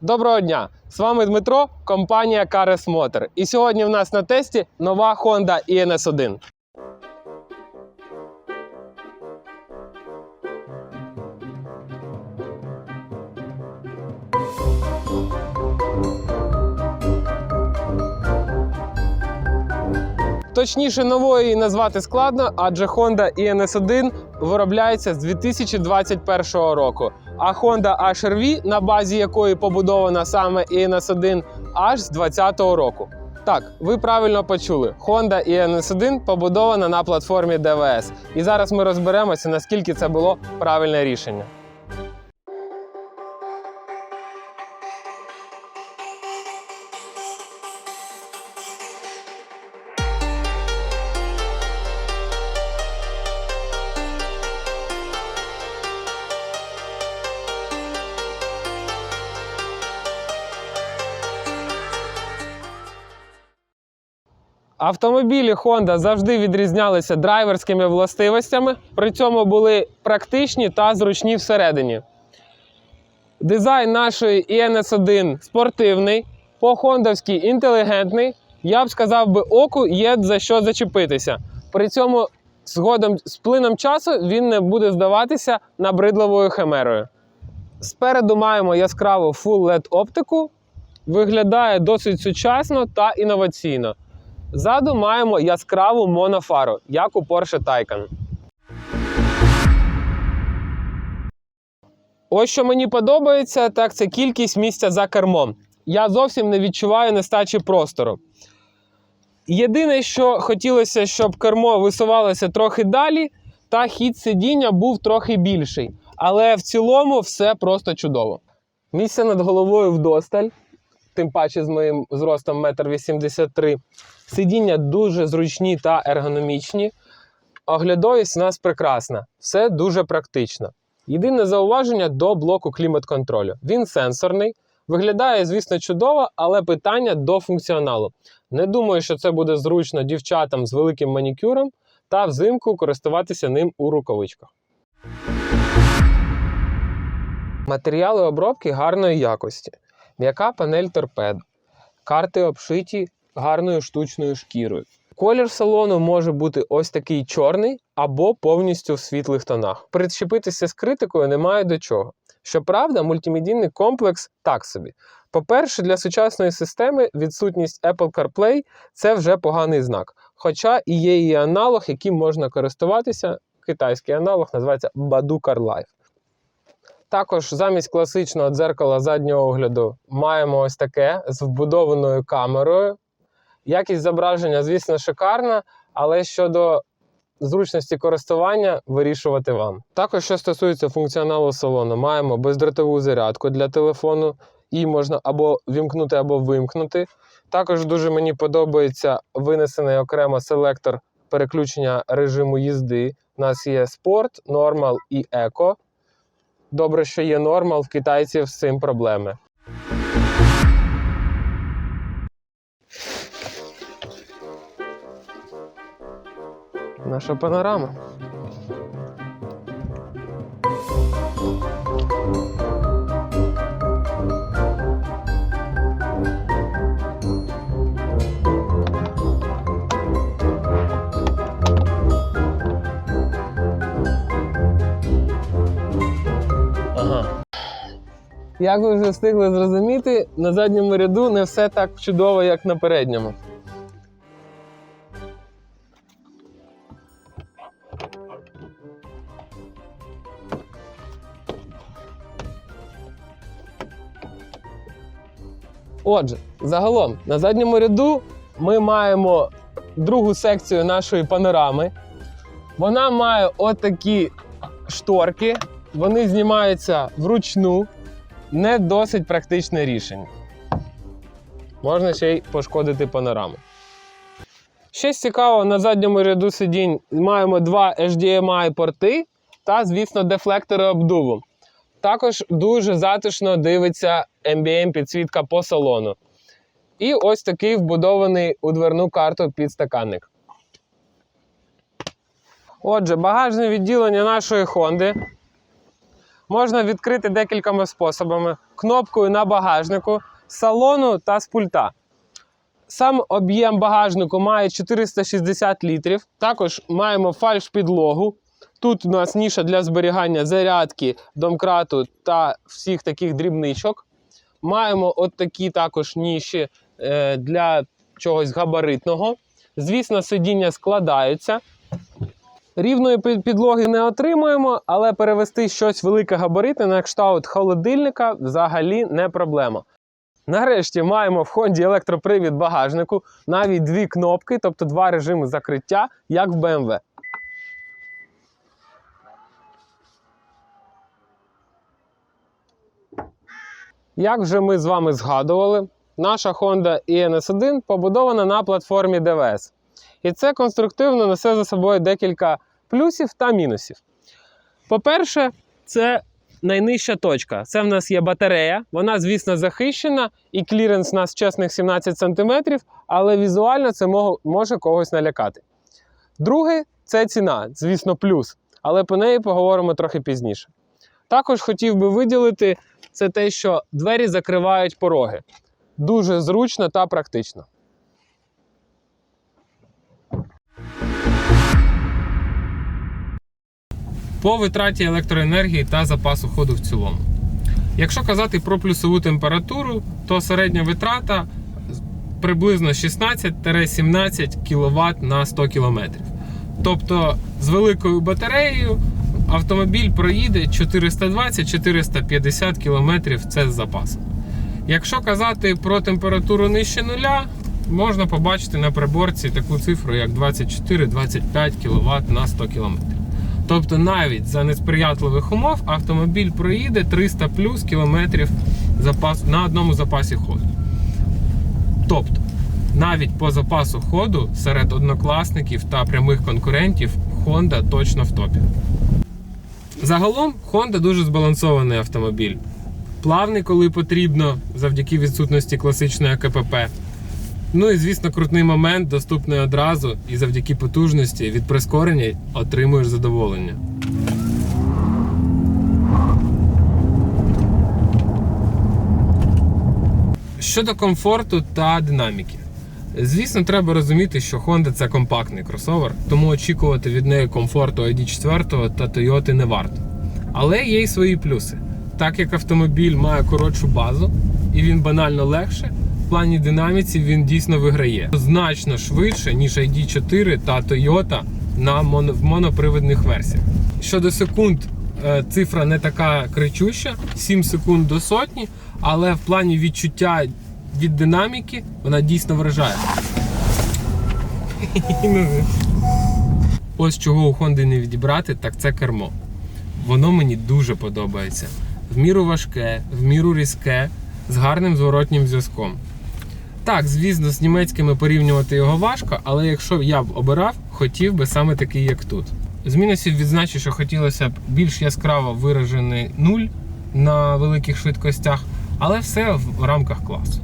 Доброго дня! З вами Дмитро, компанія Карес Motor. І сьогодні в нас на тесті нова Honda INS1. Точніше, нової її назвати складно, адже Honda INS1 виробляється з 2021 року. А Honda HR-V, на базі якої побудована саме ens 1 аж з 2020 року. Так, ви правильно почули. Honda ens 1 побудована на платформі DVS. І зараз ми розберемося, наскільки це було правильне рішення. Автомобілі Honda завжди відрізнялися драйверськими властивостями, при цьому були практичні та зручні всередині. Дизайн нашої INS1 спортивний, по-хондовськи інтелігентний. Я б сказав би, оку є за що зачепитися. При цьому згодом з плином часу він не буде здаватися набридливою химерою. Спереду маємо яскраву Full LED оптику. Виглядає досить сучасно та інноваційно. Ззаду маємо яскраву монофару, як у Porsche Taycan. Ось що мені подобається, так це кількість місця за кермом. Я зовсім не відчуваю нестачі простору. Єдине, що хотілося, щоб кермо висувалося трохи далі, та хід сидіння був трохи більший. Але в цілому все просто чудово. Місце над головою вдосталь, тим паче з моїм зростом 1,83 м. Сидіння дуже зручні та ергономічні. Оглядовість у нас прекрасна, все дуже практично. Єдине зауваження до блоку клімат-контролю. Він сенсорний, виглядає, звісно, чудово, але питання до функціоналу. Не думаю, що це буде зручно дівчатам з великим манікюром та взимку користуватися ним у рукавичках. Матеріали обробки гарної якості. М'яка панель торпед. Карти обшиті гарною штучною шкірою. Колір салону може бути ось такий чорний або повністю в світлих тонах. Причепитися з критикою немає до чого. Щоправда, мультимедійний комплекс так собі. По-перше, для сучасної системи відсутність Apple CarPlay це вже поганий знак. Хоча і є її аналог, яким можна користуватися. Китайський аналог називається Badu Car Life. Також замість класичного дзеркала заднього огляду маємо ось таке з вбудованою камерою. Якість зображення, звісно, шикарна, але щодо зручності користування вирішувати вам. Також, що стосується функціоналу салону, маємо бездротову зарядку для телефону. Її можна або вімкнути, або вимкнути. Також дуже мені подобається винесений окремо селектор переключення режиму їзди. У нас є спорт, нормал і еко. Добре, що є нормал, в китайців з цим проблеми. Наша панорама. Як ви вже встигли зрозуміти, на задньому ряду не все так чудово, як на передньому. Отже, загалом на задньому ряду ми маємо другу секцію нашої панорами. Вона має отакі шторки, вони знімаються вручну, не досить практичне рішення. Можна ще й пошкодити панораму. Щось цікавого на задньому ряду сидінь маємо два HDMI порти та, звісно, дефлектори обдуву. Також дуже затишно дивиться MBM підсвітка по салону. І ось такий вбудований у дверну карту підстаканник. Отже, багажне відділення нашої Honda можна відкрити декількома способами: кнопкою на багажнику, салону та з пульта. Сам об'єм багажнику має 460 літрів. Також маємо фальш-підлогу. Тут у нас ніша для зберігання зарядки, домкрату та всіх таких дрібничок. Маємо от такі також ніші е, для чогось габаритного. Звісно, сидіння складаються. Рівної підлоги не отримуємо, але перевести щось велике габаритне на кшталт холодильника взагалі не проблема. Нарешті маємо в Хонді електропривід багажнику, навіть дві кнопки, тобто два режими закриття, як в BMW. Як вже ми з вами згадували, наша Honda INS1 побудована на платформі DVS. І це конструктивно несе за собою декілька плюсів та мінусів. По-перше, це найнижча точка. Це в нас є батарея. Вона, звісно, захищена, і кліренс у нас чесних 17 см, але візуально це може когось налякати. Друге це ціна, звісно, плюс, але по неї поговоримо трохи пізніше. Також хотів би виділити це те, що двері закривають пороги. Дуже зручно та практично. По витраті електроенергії та запасу ходу в цілому. Якщо казати про плюсову температуру, то середня витрата приблизно 16-17 кВт на 100 км. Тобто з великою батареєю автомобіль проїде 420-450 км це з запасом. Якщо казати про температуру нижче нуля, можна побачити на приборці таку цифру, як 24-25 кВт на 100 км. Тобто навіть за несприятливих умов автомобіль проїде 300 плюс кілометрів запас, на одному запасі ходу. Тобто, навіть по запасу ходу серед однокласників та прямих конкурентів Honda точно в топі. Загалом Honda дуже збалансований автомобіль. Плавний, коли потрібно, завдяки відсутності класичної КПП. Ну і звісно, крутний момент, доступний одразу, і завдяки потужності від прискорення отримуєш задоволення. Щодо комфорту та динаміки. Звісно, треба розуміти, що Honda це компактний кросовер, тому очікувати від неї комфорту ID4 та Toyota не варто. Але є й свої плюси. Так як автомобіль має коротшу базу і він банально легше, плані динаміці він дійсно виграє значно швидше, ніж ID4 та Toyota на моно, в монопривідних версіях. Щодо секунд, е, цифра не така кричуща, 7 секунд до сотні, але в плані відчуття від динаміки вона дійсно вражає. Ось чого у Honda не відібрати, так це кермо. Воно мені дуже подобається. В міру важке, в міру різке, з гарним зворотнім зв'язком. Так, звісно, з німецькими порівнювати його важко, але якщо я б обирав, хотів би саме такий, як тут. З мінусів відзначу, що хотілося б більш яскраво виражений нуль на великих швидкостях, але все в рамках класу.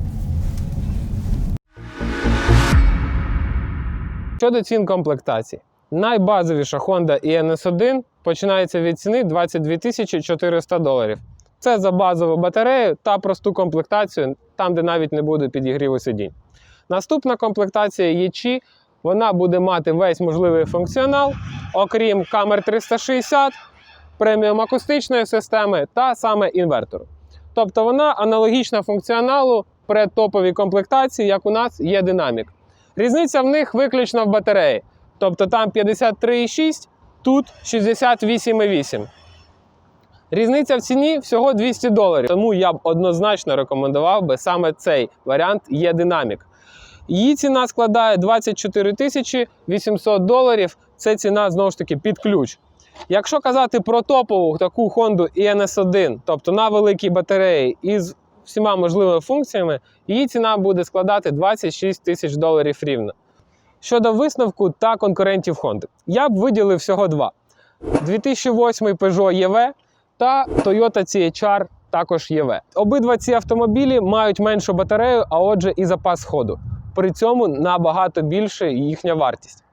Щодо цін комплектацій, найбазовіша Honda INS1 починається від ціни 22 400 доларів. Це за базову батарею та просту комплектацію, там, де навіть не буде підігріву сидінь. Наступна комплектація ЄЧі, вона буде мати весь можливий функціонал, окрім камер 360, преміум акустичної системи та саме інвертору. Тобто вона аналогічна функціоналу предтоповій комплектації, як у нас є динамік. Різниця в них виключно в батареї. Тобто там 53,6, тут 68,8. Різниця в ціні всього 200 доларів. Тому я б однозначно рекомендував би саме цей варіант є динамік. Її ціна складає 24 тисячі 800 доларів. Це ціна знову ж таки під ключ. Якщо казати про топову таку Honda INS1, тобто на великій батареї із всіма можливими функціями, її ціна буде складати 26 тисяч доларів рівно. Щодо висновку та конкурентів Honda, я б виділив всього два: 2008 Peugeot EV та Toyota CHR також EV. Обидва ці автомобілі мають меншу батарею, а отже, і запас ходу. При цьому набагато більше їхня вартість.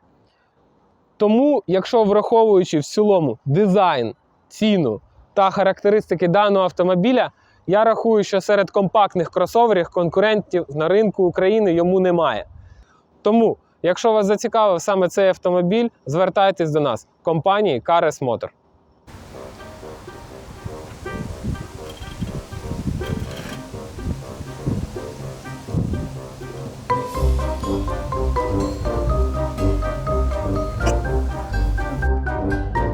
Тому, якщо враховуючи в цілому дизайн, ціну та характеристики даного автомобіля, я рахую, що серед компактних кросоверів конкурентів на ринку України йому немає. Тому, якщо вас зацікавив саме цей автомобіль, звертайтесь до нас компанії Cares Motor.